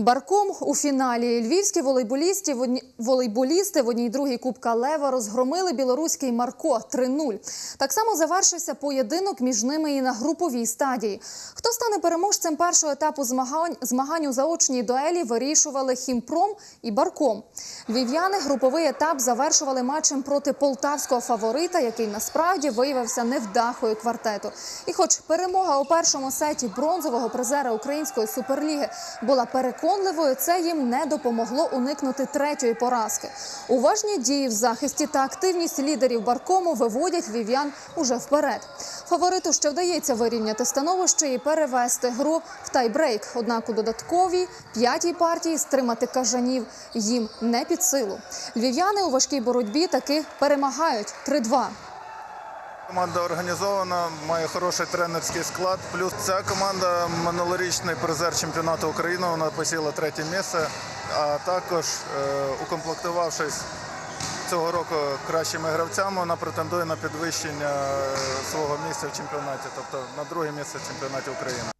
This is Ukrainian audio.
Барком у фіналі львівські волейболісти в волейболісти в одній другій Кубка Лева розгромили білоруський Марко 3-0. Так само завершився поєдинок між ними і на груповій стадії. Хто стане переможцем першого етапу змагань, змагань у заочній дуелі вирішували Хімпром і Барком. Львів'яни груповий етап завершували матчем проти полтавського фаворита, який насправді виявився невдахою квартету. І хоч перемога у першому сеті бронзового призера української суперліги була переконливою, це їм не допомогло уникнути третьої поразки. Уважні дії в захисті та активність лідерів Баркому виводять львів'ян уже вперед. Фавориту ще вдається вирівняти становище і перевести гру в тайбрейк. Однак у додатковій п'ятій партії стримати кажанів їм не під силу. Львів'яни у важкій боротьбі таки перемагають 3-2. Команда організована, має хороший тренерський склад. Плюс ця команда минулорічний призер чемпіонату України. Вона посіла третє місце. А також, е, укомплектувавшись цього року кращими гравцями, вона претендує на підвищення е, свого місця в чемпіонаті, тобто на друге місце в чемпіонаті України.